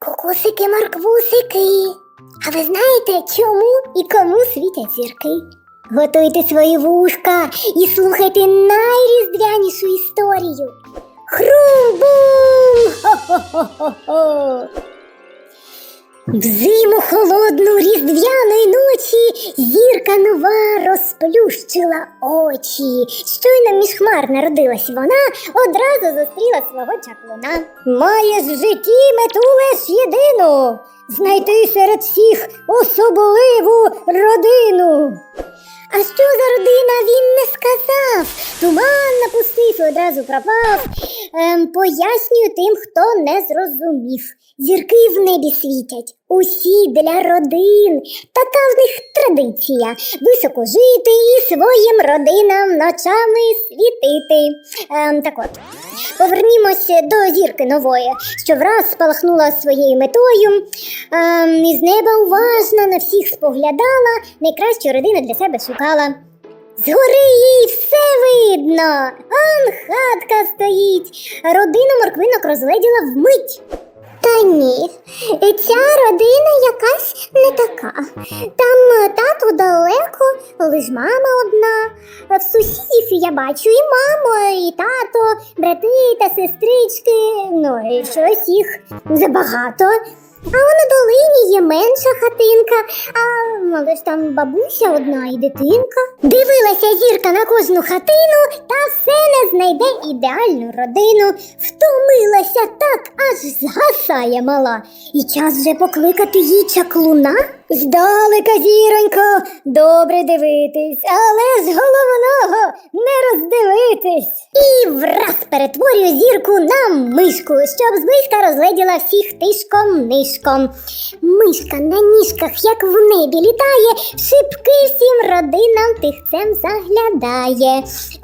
Кокосики, морквусики. А ви знаєте, чому і кому світять зірки? Готуйте свої вушка і слухайте найріздвянішу історію. Хрум-бум! Хо-хо-хо-хо! Взиму холодну різдвяної ночі зірка нова розплющила очі. Щойно між хмар народилась вона, одразу зустріла свого чаклуна. Маєш в житті мету лиш єдину знайти серед всіх особливу родину. А що за родина він не сказав. Туман напустив і одразу пропав. Ем, пояснюю тим, хто не зрозумів. Зірки в небі світять, усі для родин. Така в них традиція високо жити і своїм родинам ночами світити. Ем, так от, повернімось до зірки нової, що враз спалахнула своєю метою. Ем, із неба уважно на всіх споглядала, найкращу родину для себе шукала. Згори їй все видно. Он хатка стоїть. Родину морквинок розгледіла вмить. Та ні, ця родина якась не така. Там тато далеко, лиш мама одна. В сусідів я бачу і маму, і тато, брати та сестрички. Ну і щось їх забагато. А на долині є менша хатинка, а але ж там бабуся одна і дитинка. Дивилася зірка на кожну хатину та все не знайде ідеальну родину. Втомилася так, аж згасає мала. І час вже покликати їй чаклуна. Здалека, зіронько, добре дивитись, але з головного не роздивитись. І враз перетворює зірку на мишку, щоб зблизька розгледіла всіх тишком нишком. Мишка на ніжках, як в небі літає, шибки всім родинам тихцем заглядає.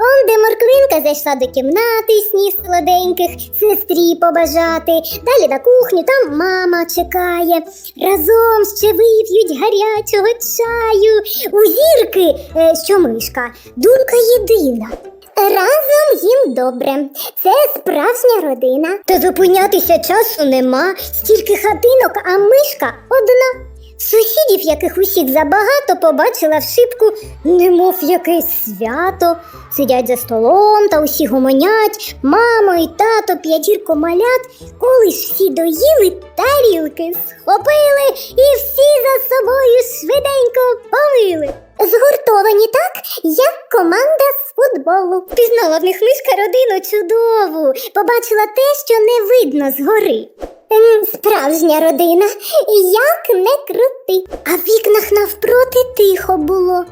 Он, де морквинка зайшла до кімнати, сніг солоденьких, сестрі побажати. Далі на кухню там мама чекає. Разом ще вип'ють гарячого чаю. У зірки, е, що мишка, думка єдина. Разом їм добре. Це справжня родина. Та зупинятися часу нема, стільки хатинок, а мишка одна. Сусідів, яких усіх забагато, побачила в шибку, немов якесь свято. Сидять за столом та усі гомонять, мама і тато п'ятірко малят, коли ж всі доїли, тарілки схопили і всі за собою швиденько помили. Згуртовані так, як команда з футболу. Пізнала в них мишка родину чудову, побачила те, що не видно згори. Справжня родина, як не крути. А в вікнах навпроти тихо було.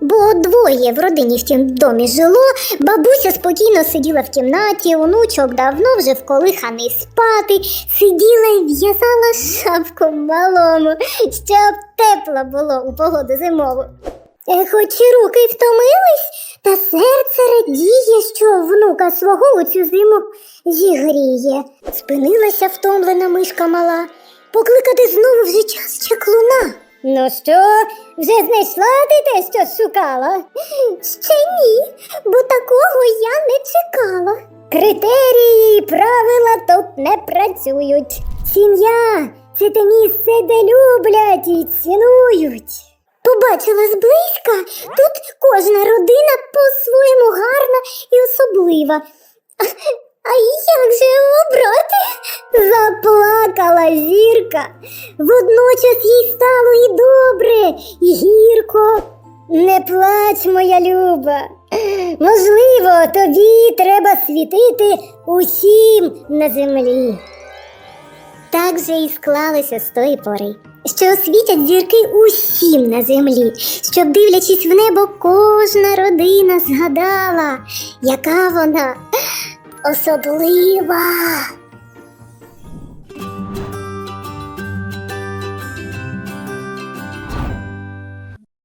Бо двоє в родині в тім домі жило, бабуся спокійно сиділа в кімнаті, онучок давно вже вколиханий спати, сиділа і в'язала шапку малому, щоб тепло було у погоду зимову. Е, Хоч і руки втомились, та серце радіє, що внука свого у цю зиму зігріє. Спинилася втомлена мишка мала. Покликати знову вже час чаклуна. Ну що, вже знайшла ти те, що шукала? Ще ні, бо такого я не чекала. Критерії і правила тут не працюють. Сім'я це те місце, де люблять і цінують. Побачила зблизька, тут кожна родина по-своєму гарна і особлива. А, як же обрати? Заплакала зірка. Водночас їй стало і добре, і гірко. Не плач, моя люба. Можливо, тобі треба світити усім на землі. Так же і склалося з тої пори, що освітять зірки усім на землі, щоб, дивлячись в небо, кожна родина згадала, яка вона особлива.